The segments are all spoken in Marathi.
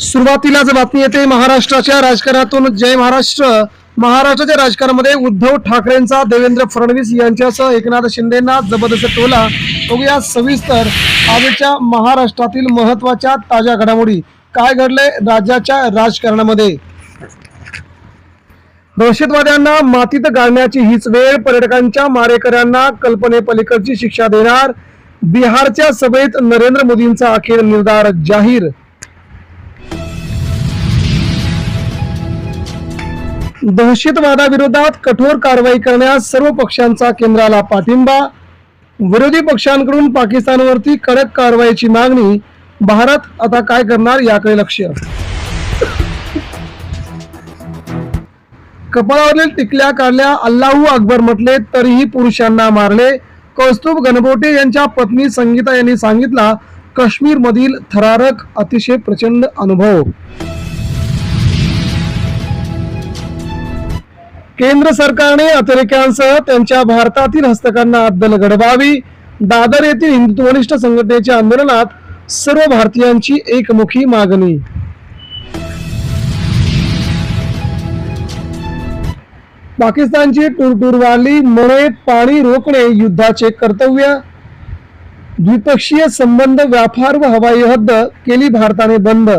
सुरुवातीलाच बातमी येते महाराष्ट्राच्या राजकारणातून जय महाराष्ट्र. महाराष्ट्राच्या राजकारणामध्ये उद्धव ठाकरेंचा देवेंद्र फडणवीस यांच्यासह एकनाथ शिंदेना जबरदस्त टोला. बघूया सविस्तर आजच्या महाराष्ट्रातील महत्त्वाच्या ताज्या घडामोडी. काय घडले राज्याच्या राजकारणामध्ये? दहशतवाद्यांना मातीत गाळण्याची हीच वेळ पर्यटकांच्या मारेकऱ्यांना कल्पनेपलीकडची शिक्षा देणार. बिहारच्या सभेत नरेंद्र मोदींचा अखेर निर्धार जाहीर दहशतवादाविरोधात कठोर कारवाई करण्यास सर्व पक्षांचा केंद्राला पाठिंबा. विरोधी पक्षांकडून पाकिस्तानवरती कडक कारवाईची मागणी. भारत आता काय करणार याकडे लक्ष. कपाळावरील टिकल्या काढल्या अल्लाहू अकबर म्हटले तरीही पुरुषांना मारले. कौस्तुभ गणबोटे यांच्या पत्नी संगीता यांनी सांगितला काश्मीर मधील थरारक अतिशय प्रचंड अनुभव. केंद्र सरकारने अतिरेक्यांसह त्यांच्या भारतातील हस्तकांना अद्दल घडवावी. दादर येथील हिंदुत्वनिष्ठ संघटनेच्या आंदोलनात सर्व भारतीयांची एकमुखी मागणी. पाकिस्तानची टूरटूर वाढली पाणी रोखणे युद्धाचे कर्तव्य. द्विपक्षीय संबंध व्यापार व हवाई हद्द केली भारताने बंद.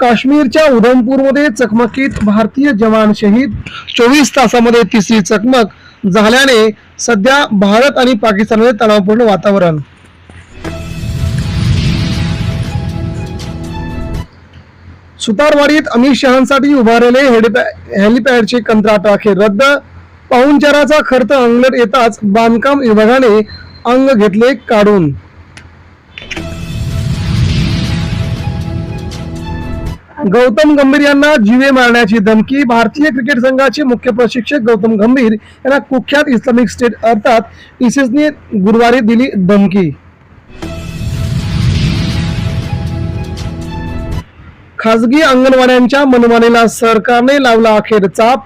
काश्मीरच्या उधमपूरमध्ये चकमकीत भारतीय जवान शहीद. चोवीस तासामध्ये तिसरी चकमक झाल्याने सध्या भारत आणि पाकिस्तानमध्ये तणावपूर्ण वातावरण. सुतारवाडीत अमित शहांसाठी उभारलेले हेलिपॅडचे कंत्राट अखेर रद्द. पाहुणचाराचा खर्च अंगलट येताच बांधकाम विभागाने अंग घेतले काढून. गौतम गंभीर यांना जीवे मारण्याची धमकी. भारतीय क्रिकेट संघाचे मुख्य प्रशिक्षक गौतम गंभीर यांना कुख्यात इस्लामिक स्टेट अर्थात इसिसने गुरुवारी दिली धमकी. खासगी अंगणवाड्यांच्या मनमानीला सरकारने लावला अखेर चाप.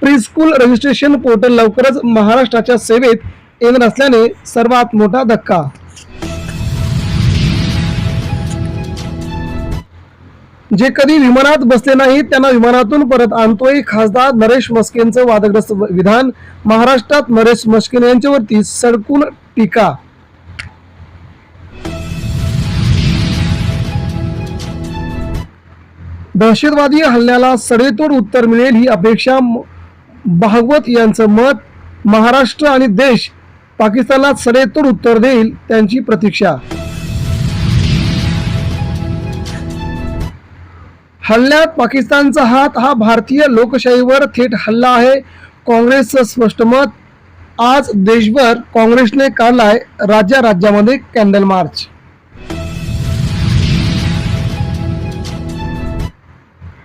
प्रीस्कूल रजिस्ट्रेशन पोर्टल लवकरच महाराष्ट्राच्या सेवेत येणार असल्याने सर्वात मोठा धक्का. जे कधी विमानात बसले नाहीत त्यांना विमानातून परत आणतोय खासदार नरेश मस्केंचं वादग्रस्त विधान. महाराष्ट्रात नरेश मस्केन यांच्यावरती सडकून टीका. दहशतवादी हल्ल्याला सडेतोड उत्तर मिळेल ही अपेक्षा भागवत यांचं मत. महाराष्ट्र आणि देश पाकिस्तानला सडेतोड उत्तर देईल त्यांची प्रतीक्षा. हल्ल्यात पाकिस्तानचा हात हा भारतीय लोकशाहीवर थेट हल्ला आहे. काँग्रेसचं स्पष्ट मत आज देशभर काँग्रेसने काढलाय राज्या राज्यामध्ये कॅन्डल मार्च.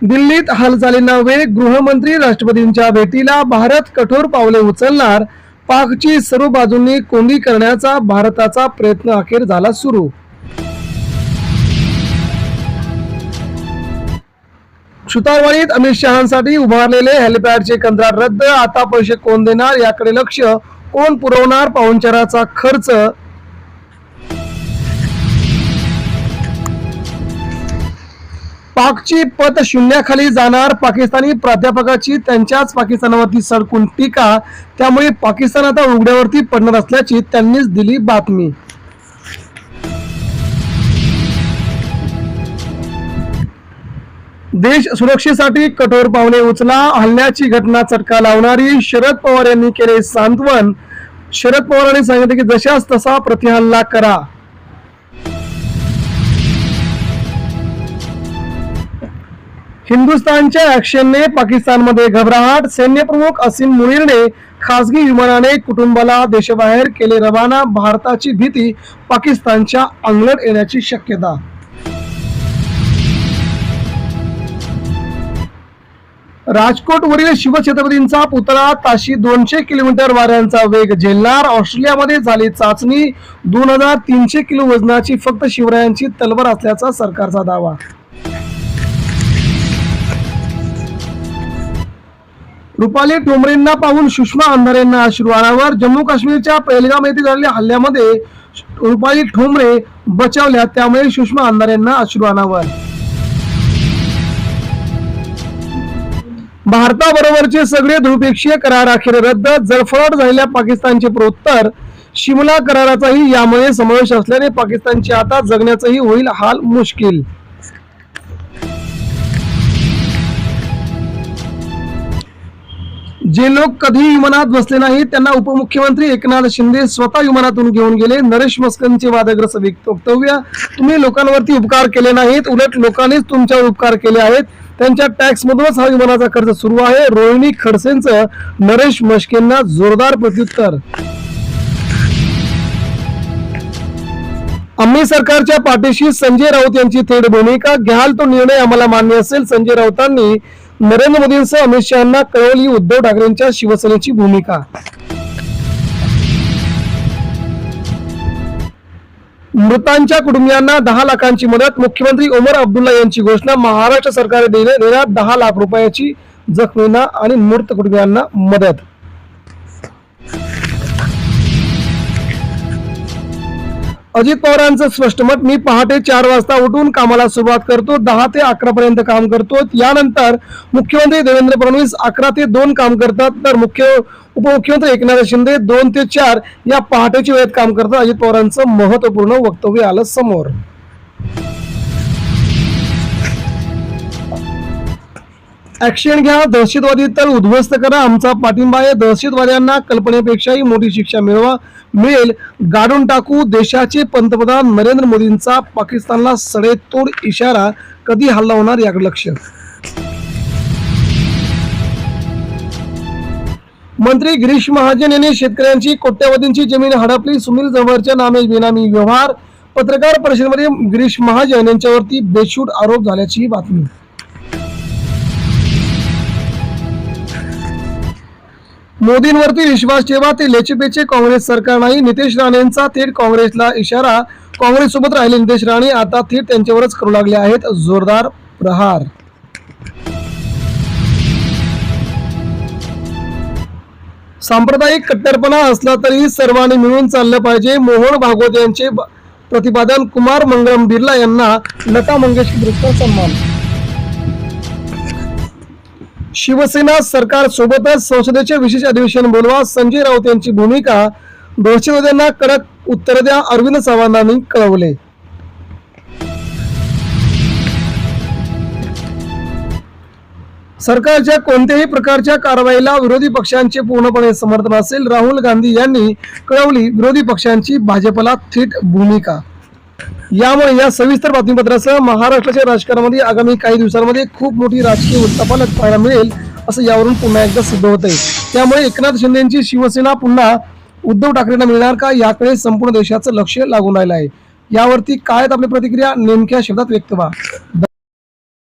दिल्लीत हालचालींना वेग गृहमंत्री राष्ट्रपतींच्या भेटीला भारत कठोर पावले उचलणार पाकची सर्व बाजूंनी कोंडी करण्याचा भारताचा प्रयत्न अखेर झाला सुरू. सुतारवाडीत अमित शहांसाठी उभारलेले हेलिपॅडचे कंत्राट रद्द. आता पैसे कोण देणार? याकडे लक्ष. कोण पुरवणार? पाहुणचाराचा खर्च. पाकची पत शून्याखाली जाणार. पाकिस्तानी प्राध्यापकाची त्यांच्याच पाकिस्तानावरती सडकून टीका. त्यामुळे पाकिस्तान आता उघड्यावरती पडणार असल्याची त्यांनीच दिली बातमी. देश सुरक्षेसाठी कठोर पावले उचला. हल्ल्याची घटना चटका लावणारी शरद पवार यांनी केले सांत्वन. शरद पवारांनी सांगितले की जशास तसा प्रतिहल्ला करा. हिंदुस्थानच्या ऍक्शनने पाकिस्तानमध्ये घबराहट सैन्यप्रमुख असीम मुनीरने खासगी विमानाने कुटुंबाला देशाबाहेर केले रवाना. भारताची भीती पाकिस्तानच्या अंगलट येण्याची शक्यता राजकोटवरील शिवछत्रपतींचा पुतळा ताशी दोनशे किलोमीटर वाऱ्यांचा वेग झेलणार. ऑस्ट्रेलियामध्ये झाली चाचणी. दोन हजार तीनशे किलो वजनाची फक्त शिवरायांची तलवार असल्याचा सरकारचा दावा. रुपाली ठोंबरेंना पाहून सुषमा अंधारेंना अश्रू जम्मू काश्मीरच्या पहलगाम येथे झालेल्या हल्ल्यामध्ये रुपाली ठोंबरे बचावल्या त्यामुळे सुषमा अंधारेंना अश्रू भारताबरोबरचे सगळे द्विपक्षीय करार अखेर रद्द जळफळाट झालेल्या पाकिस्तानचे प्रोत्तर शिमला कराराचाही यामुळे समावेश असल्याने पाकिस्तानचे आता जगण्याचाही होईल हाल मुश्किल. जे लोक कधी विमानात बसले नाही त्यांना उपमुख्यमंत्री एकनाथ शिंदे स्वतः विमानातून घेऊन गेले. नरेश मस्कनचे वादग्रस्त वक्तव्य तुम्ही लोकांवरती उपकार केले नाहीत उलट लोकांनीच तुमच्यावर उपकार केले आहेत. त्यांच्या टॅक्स मधूनच हा विमानाचा खर्च सुरू आहे. रोहिणी खडसेंचं नरेश मस्केंना जोरदार प्रत्युत्तर. आम्ही सरकारच्या पाठीशी संजय राऊत यांची थेट भूमिका घ्याल तो निर्णय आम्हाला मान्य असेल. संजय राऊतांनी नरेंद्र मोदींसह अमित शहाना कळवली उद्धव ठाकरेंच्या शिवसेनेची भूमिका. मृतांच्या कुटुंबियांना दहा लाखांची मदत. मुख्यमंत्री ओमर अब्दुल्ला यांची घोषणा. महाराष्ट्र सरकार देणे- दहा लाख रुपयाची जखमींना आणि मृत कुटुंबियांना मदत. अजित पवारांचं स्पष्ट मत मी पहाटे चार वाजता उठून कामाला सुरुवात करतो दहा ते अकरा पर्यंत काम करतो. यानंतर मुख्यमंत्री देवेंद्र फडणवीस अकरा ते दोन काम करतात. तर मुख्य उपमुख्यमंत्री एकनाथ शिंदे दोन ते चार या पहाटेच्या वेळेत काम करतात. अजित पवारांचं महत्त्वपूर्ण वक्तव्य आलं समोर. ऍक्शन घ्या दहशतवादी तर उद्ध्वस्त करा आमचा पाठिंबा आहे. दहशतवाद्यांना कल्पनेपेक्षाही मोठी शिक्षा मिळवा. मिळेल. गाडून टाकू देशाचे पंतप्रधान नरेंद्र मोदींचा पाकिस्तानला सडेतोड इशारा. कधी हल्ला होणार याकडे लक्ष. मंत्री गिरीश महाजन यांनी शेतकऱ्यांची कोट्यवधींची जमीन हडपली. सुनील जवळच्या नामे बेनामी व्यवहार. पत्रकार परिषदेमध्ये गिरीश महाजन यांच्यावरती बेछूट आरोप झाल्याची बातमी. मोदींवरती विश्वास ठेवा ते लेचेपेचे काँग्रेस सरकार नाही. नितेश राणेंचा थेट काँग्रेसला इशारा. काँग्रेस सोबत राहिले नितेश राणे आता थेट त्यांच्यावरच करू लागले आहेत. जोरदार प्रहार. सांप्रदायिक कट्टरपणा असला तरी सर्वांनी मिळून चाललं पाहिजे. मोहन भागवत यांचे प्रतिपादन कुमार मंगलम बिर्ला यांना लता मंगेशकर सन्मान. शिवसेना सरकार सोबतच संसदेचे विशेष अधिवेशन बोलवा. संजय राऊत यांची भूमिका. दहशतवाद्यांना कडक उत्तर द्या. अरविंद चव्हाणांनी कळवले. सरकारच्या कोणत्याही प्रकारच्या कारवाईला विरोधी पक्षांचे पूर्णपणे समर्थन असेल. राहुल गांधी यांनी कळवली विरोधी पक्षांची भाजपला थेट भूमिका. यामुळे या सविस्तर बातमीपत्रासह महाराष्ट्राच्या राजकारणामध्ये आगामी काही दिवसांमध्ये खूप मोठी राजकीय उत्तापालक पाहायला मिळेल असं यावरून पुन्हा एकदा सिद्ध होत आहे त्यामुळे एकनाथ शिंदेची शिवसेना पुन्हा उद्धव ठाकरेंना मिळणार का याकडे संपूर्ण देशाचं लक्ष लागून राहिलं आहे. यावरती काय आपली प्रतिक्रिया नेमक्या शब्दात व्यक्त व्हा.